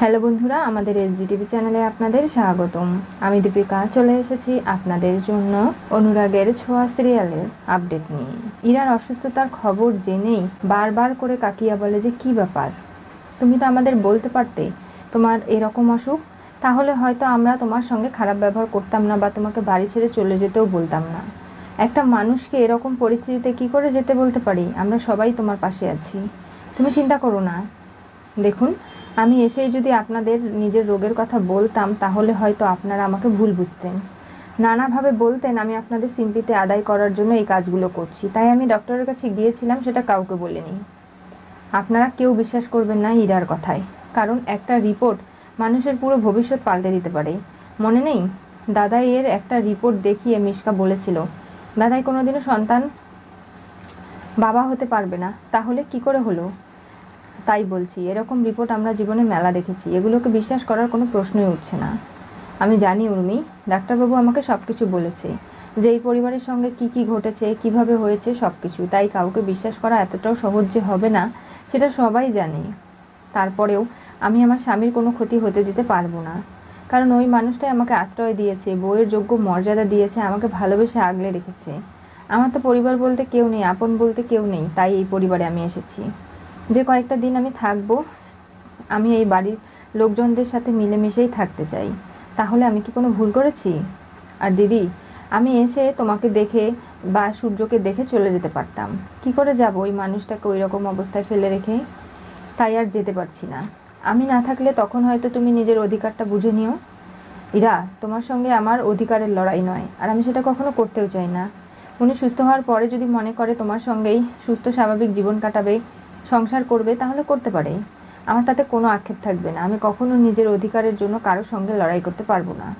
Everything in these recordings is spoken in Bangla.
হ্যালো বন্ধুরা, আমাদের এস এসডিটিভি চ্যানেলে আপনাদের স্বাগতম। আমি দীপিকা, চলে এসেছি আপনাদের জন্য অনুরাগের ছোঁয়া সিরিয়ালের আপডেট নিয়ে। ইরার অসুস্থতার খবর জেনেই বারবার করে কাকিয়া বলে যে, কি ব্যাপার? তুমি তো আমাদের বলতে পারতে, তোমার এরকম অসুখ? তাহলে হয়তো আমরা তোমার সঙ্গে খারাপ ব্যবহার করতাম না বা তোমাকে বাড়ি ছেড়ে চলে যেতেও বলতাম না। একটা মানুষকে এরকম পরিস্থিতিতে কি করে যেতে বলতে পারি? আমরা সবাই তোমার পাশে আছি। তুমি চিন্তা করো না। দেখুন আমি এসেই যদি আপনাদের নিজের রোগের কথা বলতাম, তাহলে হয়তো আপনারা আমাকে ভুল বুঝতেন। নানাভাবে বলতেন, আমি আপনাদের সিম্পিতে আদায় করার জন্য এই কাজগুলো করছি। তাই আমি ডক্টরের কাছে গিয়েছিলাম, সেটা কাউকে বলিনি। আপনারা কেউ বিশ্বাস করবেন না ইরার কথায়। কারণ একটা রিপোর্ট মানুষের পুরো ভবিষ্যৎ পাল্টে দিতে পারে। মনে নেই? দাদাই এর একটা রিপোর্ট দেখিয়ে মিশকা বলেছিল, দাদাই কোনোদিনও সন্তান বাবা হতে পারবে না। তাহলে কি করে হলো? তাই বলছি, এরকম রিপোর্ট আমরা জীবনে মেলা দেখেছি। এগুলোকে বিশ্বাস করার কোনো প্রশ্নই উঠছে না। আমি জানি উর্মি, ডাক্তারবাবু আমাকে সব কিছু বলেছে। যে এই পরিবারের সঙ্গে কি কি ঘটেছে, কীভাবে হয়েছে সব কিছু তাই কাউকে বিশ্বাস করা এতটাও সহজ যে হবে না, সেটা সবাই জানে। তারপরেও আমি আমার স্বামীর কোনো ক্ষতি হতে দিতে পারব না। কারণ ওই মানুষটাই আমাকে আশ্রয় দিয়েছে বইয়ের যোগ্য মর্যাদা দিয়েছে, আমাকে ভালোবেসে আগলে রেখেছে। আমার তো পরিবার বলতে কেউ নেই, আপন বলতে কেউ নেই, তাই এই পরিবারে আমি এসেছি। যে কয়েকটা দিন আমি থাকব, আমি এই বাড়ির লোকজনদের সাথে মিলেমিশেই থাকতে চাই। তাহলে আমি কি কোনো ভুল করেছি? আর দিদি, আমি এসে তোমাকে দেখে বা সূর্যকে দেখে চলে যেতে পারতাম। কি করে যাব ওই মানুষটাকে ওই রকম অবস্থায় ফেলে রেখে? তাই আর যেতে পারছি না। আমি না থাকলে তখন হয়তো তুমি নিজের অধিকারটা বুঝে নিও। ইরা, তোমার সঙ্গে আমার অধিকারের লড়াই নয়, আর আমি সেটা কখনো করতেও চাই না। উনি সুস্থ হওয়ার পরে যদি মনে করে তোমার সঙ্গেই সুস্থ স্বাভাবিক জীবন কাটাবে সংসার করবে, তাহলে করতে পারে। আমার তাতে কোনো আক্ষেপ থাকবে না। আমি কখনো নিজের অধিকারের জন্য কারোর সঙ্গে লড়াই করতে পারব না।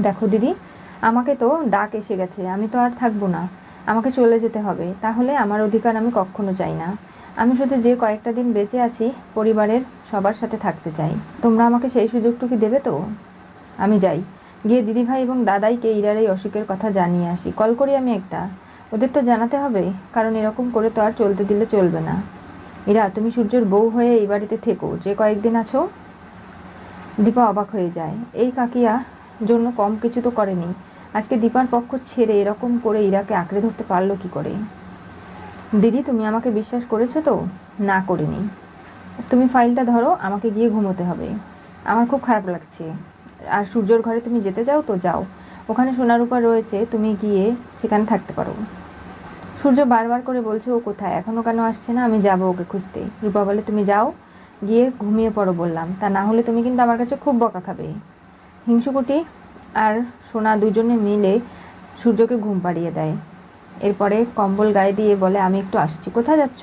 দেখো দিদি, আমাকে তো ডাক এসে গেছে। আমি তো আর থাকব না। আমাকে চলে যেতে হবে। তাহলে আমার অধিকার আমি কখনো চাই না। আমি শুধু যে কয়েকটা দিন বেঁচে আছি, পরিবারের সবার সাথে থাকতে চাই। তোমরা আমাকে সেই সুযোগটুকু দেবে তো? আমি যাই। গিয়ে দিদিভাই এবং দাদাইকে ইরার এই অসুখের কথা জানিয়ে আসি। কল করি আমি একটা। ওদের তো জানাতে হবে, কারণ এরকম করে তো আর চলতে দিলে চলবে না। এরা, তুমি সূর্যের বউ হয়ে এই বাড়িতে থেকো, যে কয়েকদিন আছো, দীপা অবাক হয়ে যায়। এই কাকিয়া জন্য কম কিছু তো করেনি। আজকে দীপার পক্ষ ছেড়ে এরকম করে ইরাকে আঁকড়ে ধরতে পারল কি করে? দিদি, তুমি আমাকে বিশ্বাস করেছ তো? না, করিনি। তুমি ফাইলটা ধরো, আমাকে গিয়ে ঘুমোতে হবে। আমার খুব খারাপ লাগছে। আর সূর্যর ঘরে তুমি যেতে চাও তো যাও। ওখানে সোনার উপর রয়েছে, তুমি গিয়ে সেখানে থাকতে পারো। সূর্য বারবার করে বলছে, ও কোথায়? এখনও কেন আসছে না? আমি যাব ওকে খুঁজতে। রূপা বলে, তুমি যাও, গিয়ে ঘুমিয়ে পড়ো, বললাম। তা না হলে তুমি কিন্তু আমার কাছে খুব বকা খাবে। হিংসুকুটি আর সোনা দুজনে মিলে সূর্যকে ঘুম পাড়িয়ে দেয়। এরপরে কম্বল গায়ে দিয়ে বলে, আমি একটু আসছি। কোথায় যাচ্ছ?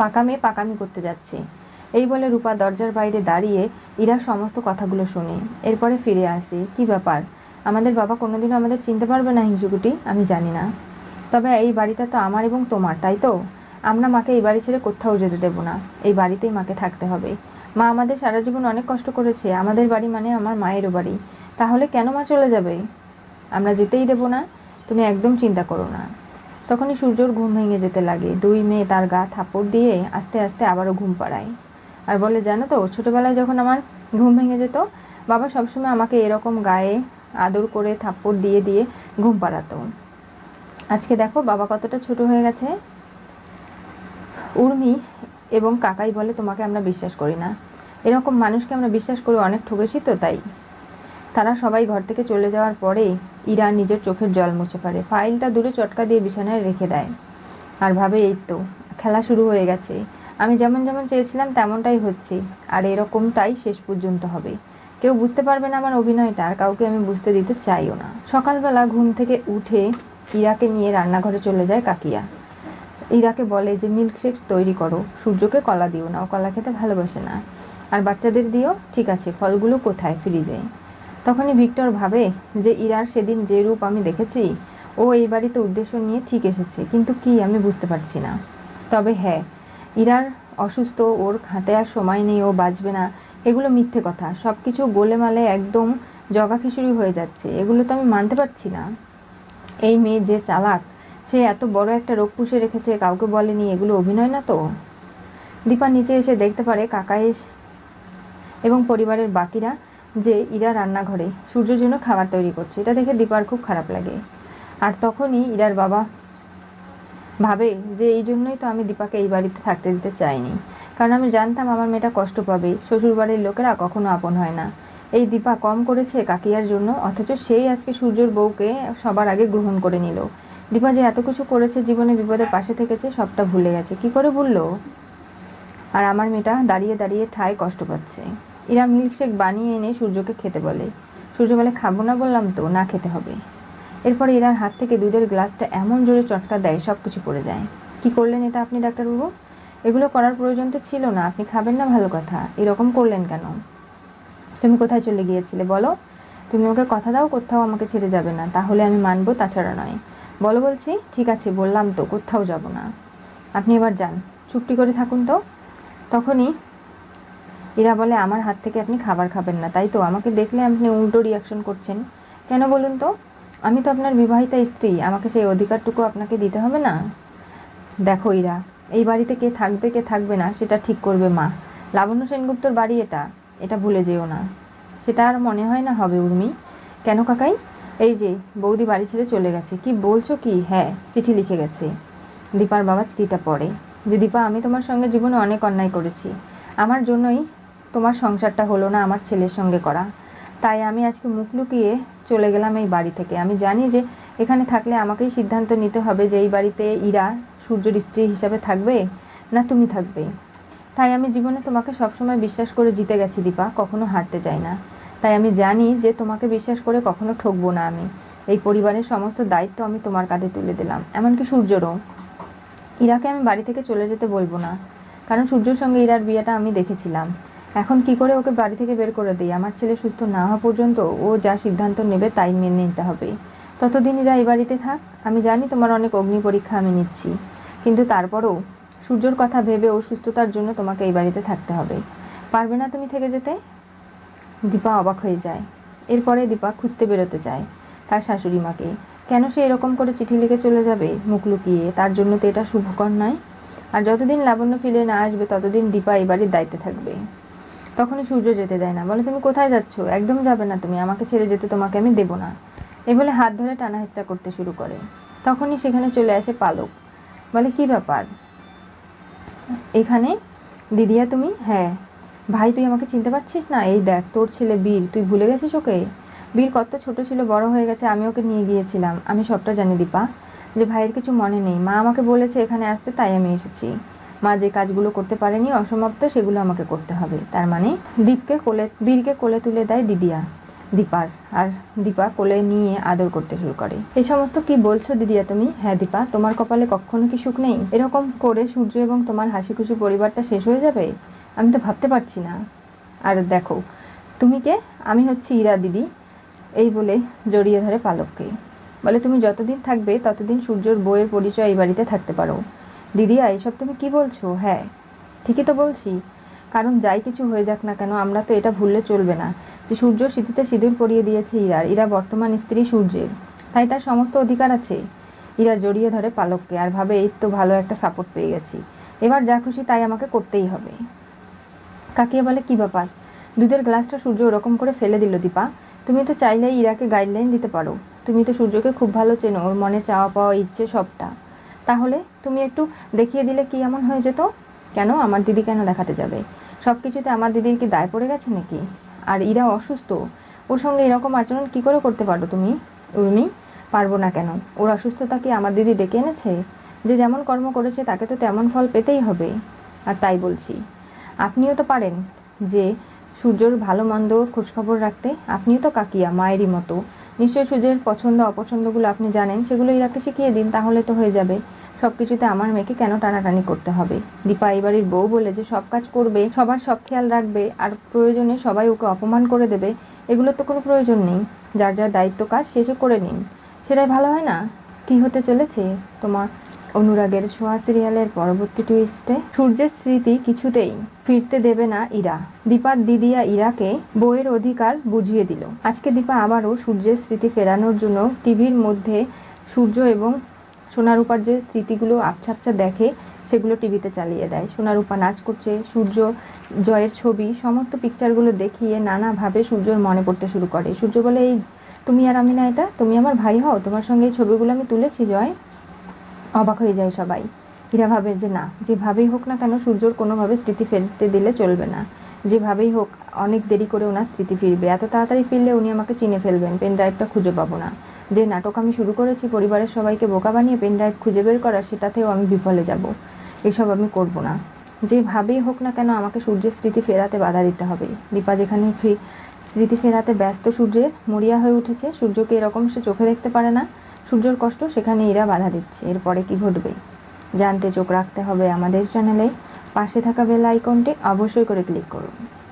পাকা মেয়ে পাকামি করতে যাচ্ছে। এই বলে রূপা দরজার বাইরে দাঁড়িয়ে ইরা সমস্ত কথাগুলো শুনে, এরপরে ফিরে আসে, কি ব্যাপার? আমাদের বাবা কোনোদিনও আমাদের চিনতে পারবে না হিংসুকুটি? আমি জানি না। তবে এই বাড়িটা তো আমার এবং তোমার, তাই তো? আমরা মাকে এই বাড়ি ছেড়ে কোথাও যেতে দেবো না। এই বাড়িতেই মাকে থাকতে হবে। মা আমাদের সারা জীবন অনেক কষ্ট করেছে। আমাদের বাড়ি মানে আমার মায়েরও বাড়ি। তাহলে কেন মা চলে যাবে? আমরা যেতেই দেবো না। তুমি একদম চিন্তা করো না। তখনই সূর্যর ঘুম ভেঙে যেতে লাগে। দুই মেয়ে তার গা থাপড় দিয়ে আস্তে আস্তে আবারও ঘুম পাড়ায়। আর বলে, জানো তো, ছোটোবেলায় যখন আমার ঘুম ভেঙে যেত, বাবা সবসময় আমাকে এরকম গায়ে আদর করে থাপ্পড় দিয়ে দিয়ে ঘুম পাড়াতো। আজকে দেখো বাবা কতটা ছোট হয়ে গেছে। উর্মি এবং কাকাই বলে তোমাকে আমরা বিশ্বাস করি না। এরকম মানুষকে আমরা বিশ্বাস করে অনেক ঠকেছি তো, তাই। তারা সবাই ঘর থেকে চলে যাওয়ার পরে ইরা নিজের চোখের জল মুছে পারে ফাইলটা দূরে চটকা দিয়ে বিছানায় রেখে দেয়। আর ভাবে, এই তো, খেলা শুরু হয়ে গেছে। আমি যেমন যেমন চেয়েছিলাম তেমনটাই হচ্ছে। আর এরকমটাই শেষ পর্যন্ত হবে। কেউ বুঝতে পারবে না আমার অভিনয়টা। আর কাউকে আমি বুঝতে দিতে চাইও না। সকালবেলা ঘুম থেকে উঠে ইরাকে নিয়ে রান্নাঘরে চলে যায় কাকিয়া। ইরাকে বলে যে, মিল্কশেক তৈরি করো, সূর্যকে কলা দিও না, ও কলা খেতে ভালোবাসে না। আর বাচ্চাদের দিও, ঠিক আছে, ফলগুলো কোথায়? ফ্রিজে। তখনই ভিক্টর ভাবে যে, ইরার সেদিন যে রূপ আমি দেখেছি, ও এই বাড়িতে উদ্দেশ্য নিয়ে ঠিক এসেছে, কিন্তু কি আমি বুঝতে পারছি না। তবে হ্যাঁ ইরার অসুস্থ, ওর হাতে আর সময় নেই, ও বাঁচবে না, এগুলো মিথ্যে কথা। সব কিছু গোলেমালে একদম জগা খিচুড়ি হয়ে যাচ্ছে, এগুলো তো আমি মানতে পারছি না। এই মেয়ে যে চালাক, সে এত বড় একটা রোগ পুষে রেখেছে, কাউকে বলেনি, এগুলো অভিনয় না তো? দীপা নিচে এসে দেখতে পারে কাকা এস এবং পরিবারের বাকিরা যে ইরা রান্নাঘরে সূর্যের জন্য খাবার তৈরি করছে, এটা দেখে দীপার খুব খারাপ লাগে। আর তখনই ইরার বাবা ভাবে যে এই জন্যই তো আমি দীপাকে এই বাড়িতে থাকতে দিতে চাইনি। কারণ আমি জানতাম আমার মেয়েটা কষ্ট পাবে, শ্বশুরবাড়ির লোকেরা কখনো আপন হয় না। এই দীপা কম করেছে কাকিয়ার জন্য, অথচ সেই আজকে সূর্যর বউকে সবার আগে গ্রহণ করে নিল। দীপা যে এত কিছু করেছে জীবনে বিপদের পাশে থেকেছে, সবটা ভুলে গেছে। কি করে ভুললো আর আমার মেয়েটা দাঁড়িয়ে দাঁড়িয়ে ঠায় কষ্ট পাচ্ছে। ইরা মিল্কশেক বানিয়ে এনে সূর্যকে খেতে বলে। সূর্য বলে, খাব না বললাম তো, না খেতে হবে। এরপরে ইরার হাত থেকে দুধের গ্লাসটা এমন জোরে চটকা দেয় সব কিছু পড়ে যায়। কি করলেন এটা আপনি, ডাক্তারবাবু? এগুলো করার প্রয়োজন তো ছিল না, আপনি খাবেন না ভালো কথা। এরকম করলেন কেন? তুমি কোথায় চলে গিয়েছিলে? বলো। তুমি ওকে কথা দাও, কোথাও আমাকে ছেড়ে যাবে না। তাহলে আমি মানবো তাছাড়া নয়। বলো বলছি, ঠিক আছে, বললাম তো, কোথাও যাব না। আপনি এবার যান। চুপটি করে থাকুন তো। তখনই ইরা বলে, আমার হাত থেকে আপনি খাবার খাবেন না। তাই তো, আমাকে দেখলে আপনি উল্টো রিয়াকশন করছেন। কেন বলুন তো? আমি তো আপনার বিবাহিতা স্ত্রী, আমাকে সেই অধিকারটুকু আপনাকে দিতে হবে না? দেখো ইরা, এই বাড়িতে কে থাকবে কে থাকবে না, সেটা ঠিক করবে মা। লাবণ্য সেনগুপ্তর বাড়ি এটা। এটা ভুলে যেও না। সেটা আর মনে হয় না হবে উর্মি। কেন কাকাই? এই যে, বৌদি বাড়ি ছেড়ে চলে গেছে। কি বলছো কি? হ্যাঁ চিঠি লিখে গেছে। দীপার বাবা চিঠিটা পড়ে। যে, দীপা, আমি তোমার সঙ্গে জীবনে অনেক অন্যায় করেছি। আমার জন্যই তোমার সংসারটা হলো না আমার ছেলের সঙ্গে করা। তাই আমি আজকে মুখ লুকিয়ে চলে গেলাম এই বাড়ি থেকে। আমি জানি যে, এখানে থাকলে আমাকেই সিদ্ধান্ত নিতে হবে যে, এই বাড়িতে ইরা সূর্যের স্ত্রী হিসাবে থাকবে না তুমি থাকবে। তাই আমি জীবনে তোমাকে সবসময় বিশ্বাস করে জিতে গেছি, দীপা। কখনো হারতে চাই না। তাই আমি জানি যে তোমাকে বিশ্বাস করে কখনো ঠকবো না আমি। এই পরিবারের সমস্ত দায়িত্ব আমি তোমার কাঁধে তুলে দিলাম। এমনকি সূর্যরও। ইরাকে আমি বাড়ি থেকে চলে যেতে বলব না। কারণ সূর্যর সঙ্গে ইরার বিয়েটা আমি দেখেছিলাম। এখন কি করে ওকে বাড়ি থেকে বের করে দিই? আমার ছেলে সুস্থ না হওয়া পর্যন্ত ও যা সিদ্ধান্ত নেবে তাই মেনে নিতে হবে। ততদিন এরা এই বাড়িতে থাক। আমি জানি তোমার অনেক অগ্নি পরীক্ষা আমি নিচ্ছি। কিন্তু তারপরও সূর্যর কথা ভেবে ও সুস্থতার জন্য তোমাকে এই বাড়িতে থাকতে হবে। পারবে না তুমি থেকে যেতে? দীপা অবাক হয়ে যায়। এরপরে দীপা খুঁজতে বেরোতে চায় তার শাশুড়ি মাকে। কেন সে এরকম করে চিঠি লিখে চলে যাবে? মুখ লুকিয়ে। তার জন্য তো এটা শুভকর নয়। আর যতদিন লাবণ্য ফিরে না আসবে, ততদিন দীপা এই বাড়ির দায়িত্বে থাকবে। তখনই সূর্য যেতে দেয় না। বলে, তুমি কোথায় যাচ্ছ? একদম যাবে না তুমি। আমাকে ছেড়ে যেতে তোমাকে আমি দেবো না। এ বলে হাত ধরে টানা হেঁচড়া করতে শুরু করে। তখনই সেখানে চলে আসে পালক। বলে, কি ব্যাপার? এখানে, দিদিয়া, তুমি? হ্যাঁ। ভাই, তুই আমাকে চিনতে পারছিস না? এই দেখ, তোর ছেলে বীর, তুই ভুলে গেছিস ওকে? বীর কত ছোট ছিল, বড় হয়ে গেছে, আমি ওকে নিয়ে গিয়েছিলাম। আমি সবটা জানি, দীপা। যে ভাইয়ের কিছু মনে নেই। মা আমাকে বলেছে এখানে আসতে, তাই আমি এসেছি। মা যে কাজগুলো করতে পারেনি, অসমাপ্ত, সেগুলো আমাকে করতে হবে। তার মানে দীপকে কোলে, বীরকে কোলে তুলে দেয় দিদিয়া। দীপার আর দীপা কোলে নিয়ে আদর করতে শুরু করে। এই সমস্ত কি বলছো দিদিয়া তুমি? হ্যাঁ দীপা, তোমার কপালে কখনো কি সুখ নেই? এরকম করে সূর্য এবং তোমার হাসি খুশি পরিবারটা শেষ হয়ে যাবে? আমি তো ভাবতে পারছি না। আর দেখো, তুমি কে? আমি হচ্ছি ইরা দিদি। এই বলে জড়িয়ে ধরে পালককে। বলে তুমি যতদিন থাকবে, ততদিন সূর্যর বইয়ের পরিচয় এই বাড়িতে থাকতে পারো। দিদিয়া, এসব তুমি কি বলছো? হ্যাঁ ঠিকই তো বলছি। কারণ যাই কিছু হয়ে যাক না কেন, আমরা তো এটা ভুললে চলবে না। যে সূর্য স্মৃতিতে সিঁদুর পরিয়ে দিয়েছে ইরার ইরা বর্তমান স্ত্রী সূর্যের। তাই তার সমস্ত অধিকার আছে। ইরা জড়িয়ে ধরে পালককে, আর ভাবে, এই তো ভালো একটা সাপোর্ট পেয়ে গেছি। এবার যা খুশি তাই আমাকে করতেই হবে। কাকিয়ে বলে, কি ব্যাপার? দুধের গ্লাসটা সূর্য ওরকম করে ফেলে দিল, দীপা। তুমি তো চাইলেই ইরাকে গাইডলাইন দিতে পারো। তুমি তো সূর্যকে খুব ভালো চেনো, ওর মনে চাওয়া পাওয়া ইচ্ছে সবটা। তাহলে তুমি একটু দেখিয়ে দিলে কি এমন হয়ে যেত? কেন? আমার দিদি কেন দেখাতে যাবে? সব কিছুতে আমার দিদির কি দায় পড়ে গেছে নাকি? আর ইরা অসুস্থ। ওর সঙ্গে এরকম আচরণ কি করে করতে পারো তুমি? উর্মি, পারব না কেন? ওর অসুস্থতা কি আমার দিদি ডেকে এনেছে? যে যেমন কর্ম করেছে তাকে তো তেমন ফল পেতেই হবে। আর তাই বলছি। আপনিও তো পারেন যে সূর্যর ভালো মন্দ খোঁজখবর রাখতে। আপনিও তো কাকিয়া, মায়েরই মতো। নিশ্চয়ই সূর্যের পছন্দ অপছন্দগুলো আপনি জানেন, সেগুলো ইরাকে শিখিয়ে দিন, তাহলে তো হয়ে যাবে। সব কিছুতে আমার মেয়েকে কেন টানাটানি করতে হবে? দীপা এই বাড়ির বউ বলে যে সব কাজ করবে, সবার সব খেয়াল রাখবে, আর প্রয়োজনে সবাই ওকে অপমান করে দেবে এগুলোর তো কোনো প্রয়োজন নেই। যার যার দায়িত্ব কাজ শেষে করে নিন। সেটাই ভালো হয় না? কি হতে চলেছে? তোমার অনুরাগের ছোঁয়া সিরিয়ালের পরবর্তী টুইস্টে সূর্যের স্মৃতি কিছুতেই ফিরতে দেবে না ইরা। দীপার দিদিয়া ইরাকে বইয়ের অধিকার বুঝিয়ে দিল। আজকে দীপা আবারও সূর্যের স্মৃতি ফেরানোর জন্য টিভির মধ্যে সূর্য এবং সোনারূপার যে স্মৃতিগুলো আবছা আবছা দেখে, সেগুলো টিভিতে চালিয়ে দেয়। সোনারূপা নাচ করছে, সূর্য জয়ের ছবি, সমস্ত পিকচারগুলো দেখিয়ে নানাভাবে সূর্যর মনে পড়তে শুরু করে। সূর্য বলে, এই, তুমি আর আমি না এটা? তুমি আমার ভাই হও? তোমার সঙ্গে এই ছবিগুলো আমি তুলেছি, জয়? অবাক হয়ে যায় সবাই। হীরা ভাবে যে, না, যেভাবেই হোক না কেন সূর্যর কোনোভাবে স্মৃতি ফেলতে দিলে চলবে না। যেভাবেই হোক, অনেক দেরি করে ওনার স্মৃতি ফিরবে। এত তাড়াতাড়ি ফিরলে উনি আমাকে চিনে ফেলবেন। পেন ড্রাইভটা খুঁজে পাবো না। যে নাটক আমি শুরু করেছি, পরিবারের সবাইকে বোকা বানিয়ে পেন ড্রাইভ খুঁজে বের করা, সেটাতেও আমি বিফলে যাব। এসব আমি করব না। যেভাবেই হোক না কেন, আমাকে সূর্যের স্মৃতি ফেরাতে বাধা দিতে হবে। দীপা যেখানে ফি স্মৃতি ফেরাতে ব্যস্ত সূর্যের মরিয়া হয়ে উঠেছে। সূর্যকে এরকম সে চোখে দেখতে পারে না। সূর্যর কষ্ট সেখানে এরা বাধা দিচ্ছে। এরপরে কি ঘটবে? জানতে চোখ রাখতে হবে আমাদের চ্যানেলে পাশে থাকা বেল আইকনটি অবশ্যই করে ক্লিক করুন।